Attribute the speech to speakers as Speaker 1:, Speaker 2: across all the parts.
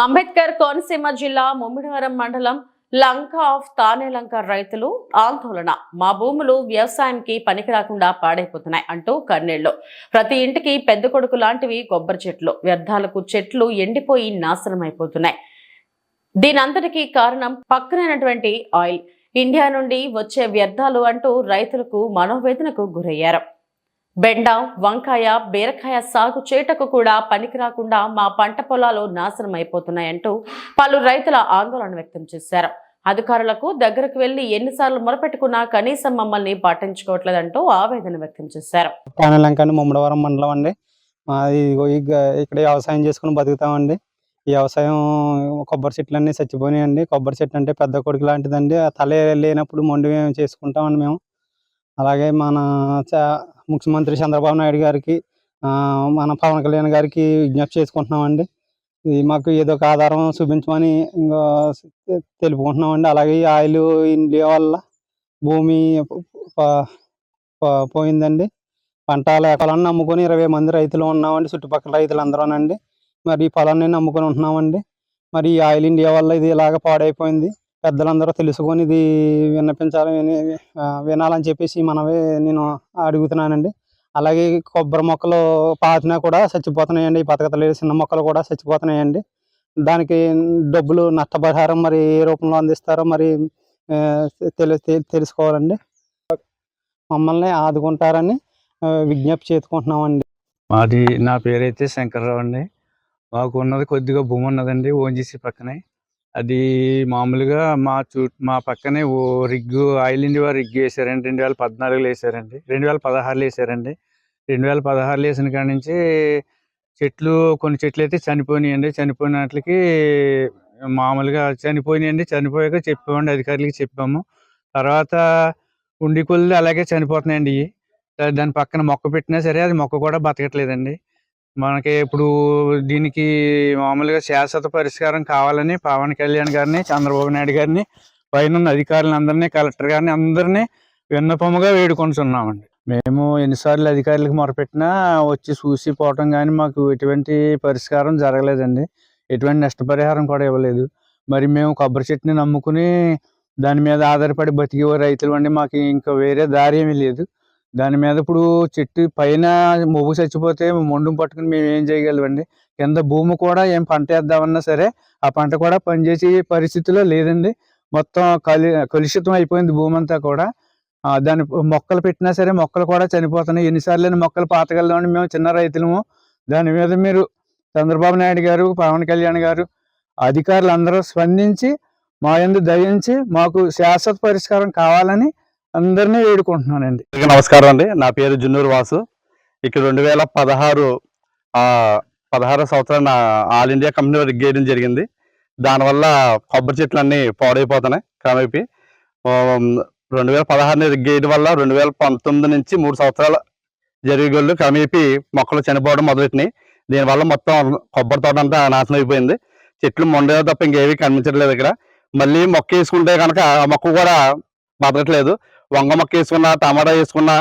Speaker 1: అంబేద్కర్ కోనసీమ జిల్లా ముమ్మిడివరం మండలం లంక ఆఫ్ తానేలంక రైతులు ఆందోళన. మా భూములు వ్యవసాయంకి పనికి రాకుండా పాడైపోతున్నాయి అంటూ కన్నీళ్ళు. ప్రతి ఇంటికి పెద్ద కొడుకు లాంటివి కొబ్బరి చెట్లు. వ్యర్థాలకు చెట్లు ఎండిపోయి నాశనం అయిపోతున్నాయి దీనంతటికీ కారణం పక్కనైనటువంటి ఆయిల్. ఇండియా నుండి వచ్చే వ్యర్థాలు అంటూ రైతులకు మనోవేదనకు గురయ్యారు. బెండ వంకాయ బీరకాయ సాగు చేటకు కూడా పనికి రాకుండా మా పంట పొలాలు నాశనం అయిపోతున్నాయంటూ పలు రైతుల ఆందోళన వ్యక్తం చేశారు. అధికారులకు దగ్గరకు వెళ్ళి ఎన్నిసార్లు మొరపెట్టుకున్నా కనీసం మమ్మల్ని పాటించుకోవట్లేదంటూ ఆవేదన వ్యక్తం చేశారు.
Speaker 2: కానలంక అండి మండలం అండి. ఇక్కడ వ్యవసాయం చేసుకుని బతుకుతామండి. ఈ వ్యవసాయం కొబ్బరి చెట్లు అన్నీ చచ్చిపోయినాయండి. కొబ్బరి చెట్టు అంటే పెద్ద కొడుకు లాంటిదండి. ఆ తల లేనప్పుడు మొండి మేము చేసుకుంటామండి మేము. అలాగే మన చ- ముఖ్యమంత్రి చంద్రబాబు నాయుడు గారికి మన పవన్ కళ్యాణ్ గారికి విజ్ఞప్తి చేసుకుంటున్నామండి. ఇది మాకు ఏదో ఒక ఆధారం చూపించమని ఇంకా తెలుపుకుంటున్నామండి. అలాగే ఈ ఆయిల్ ఇండియా వల్ల భూమి పోయిందండి. పంట పొలాన్ని నమ్ముకొని ఇరవై మంది రైతులు ఉన్నామండి. చుట్టుపక్కల రైతులు అందరూనండి మరి ఈ పొలాన్ని నమ్ముకొని ఉంటున్నామండి. మరి ఈ ఆయిల్ ఇండియా వల్ల ఇది ఇలాగ పాడైపోయింది. పెద్దలందరూ తెలుసుకొని ఇది విన్నపించాలి విని- వినాలని చెప్పేసి మనమే నేను అడుగుతున్నానండి. అలాగే కొబ్బరి మొక్కలు పాతినా కూడా చచ్చిపోతున్నాయండి. ఈ బతకతలేదు చిన్న మొక్కలు కూడా చచ్చిపోతున్నాయండి. దానికి డబ్బులు నష్టపరిహారం మరి ఏ రూపంలో అందిస్తారో మరి తెలు తెలుసుకోవాలండి. మమ్మల్ని ఆదుకుంటారని విజ్ఞప్తి చేసుకుంటున్నామండి
Speaker 3: మాది నా పేరైతే శంకర్రావు అండి. మాకు ఉన్నది కొద్దిగా భూమి ఉన్నదండి ఓన్జీసీ పక్కనే. అది మామూలుగా మా చూ మా పక్కనే ఓ రిగ్గు ఆయిల్ ఇండియా రిగ్గు వేసారండి. రెండు వేల పద్నాలుగులో వేసారండి. రెండు వేల పదహారులో వేసారండి. రెండు వేల పదహారులో వేసిన కాడి నుంచి చెట్లు కొన్ని చెట్లు అయితే చనిపోయినాయండి. చనిపోయిన వాటికి మామూలుగా చనిపోయినాయండి. చనిపోయాక చెప్పామండి అధికారులకి చెప్పాము. తర్వాత ఉండి కొద్ది అలాగే చనిపోతున్నాయండి. ఇవి దాని పక్కన మొక్క పెట్టినా సరే అది మొక్క కూడా బతకట్లేదండి. మనకి ఇప్పుడు దీనికి మామూలుగా శాశ్వత పరిష్కారం కావాలని పవన్ కళ్యాణ్ గారిని చంద్రబాబు నాయుడు గారిని పైన ఉన్న అధికారులందరినీ కలెక్టర్ గారిని అందరినీ విన్నపముగా వేడుకొంటున్నామండి. మేము ఎన్నిసార్లు అధికారులకు మొరపెట్టినా వచ్చి చూసి పోవటం కానీ మాకు ఎటువంటి పరిష్కారం జరగలేదండి. ఎటువంటి నష్టపరిహారం కూడా ఇవ్వలేదు. మరి మేము కొబ్బరి చెట్టుని నమ్ముకుని దాని మీద ఆధారపడి బతికే రైతులు అండి మాకు ఇంకా వేరే దారి ఏమీ లేదు. దాని మీద ఇప్పుడు చెట్టు పైన మొగ్గు చచ్చిపోతే మొండు పట్టుకుని మేము ఏం చేయగలమండి? కింద భూమి కూడా ఏం పంట వేద్దామన్నా సరే ఆ పంట కూడా పనిచేసే పరిస్థితిలో లేదండి. మొత్తం కలి కలుషితం అయిపోయింది భూమి అంతా కూడా. దాని మొక్కలు పెట్టినా సరే మొక్కలు కూడా చనిపోతున్నాయి. ఎన్నిసార్లు మొక్కలు పాతగలదామని మేము చిన్న రైతులము. దాని మీద మీరు చంద్రబాబు నాయుడు గారు పవన్ కళ్యాణ్ గారు అధికారులు అందరూ స్పందించి మా ఎందు దయించి మాకు శాశ్వత పరిష్కారం కావాలని అందరినీ వేడుకుంటున్నానండి.
Speaker 4: నమస్కారం అండి. నా పేరు జున్నూరు వాసు. ఇక్కడ రెండు వేల పదహారు పదహారో సంవత్సరం ఆల్ ఇండియా కంపెనీ రిగ్ గేయడం జరిగింది. దానివల్ల కొబ్బరి చెట్లు అన్నీ పాడైపోతున్నాయి క్రమేపీ. రెండు వేల పదహారుని గేయడం వల్ల రెండు వేల పంతొమ్మిది నుంచి మూడు సంవత్సరాల జరిగేళ్ళు క్రమేపీ మొక్కలు చనిపోవడం మొదలెట్టినాయి. దీనివల్ల మొత్తం కొబ్బరి తోట అంతా నాశనం అయిపోయింది. చెట్లు మొండేదో తప్ప ఇంకేవి కనిపించట్లేదు ఇక్కడ. మళ్ళీ మొక్క వేసుకుంటే కనుక ఆ మొక్క కూడా బతకట్లేదు. వంగ మొక్క వేసుకున్నా టమాటా వేసుకున్నా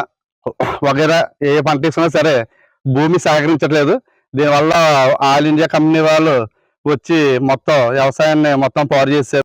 Speaker 4: వగేరా ఏ పంట వేసుకున్నా సరే భూమి సహకరించట్లేదు. దీనివల్ల ఆల్ ఇండియా కంపెనీ వాళ్ళు వచ్చి మొత్తం వ్యవసాయాన్ని మొత్తం పాడు చేసే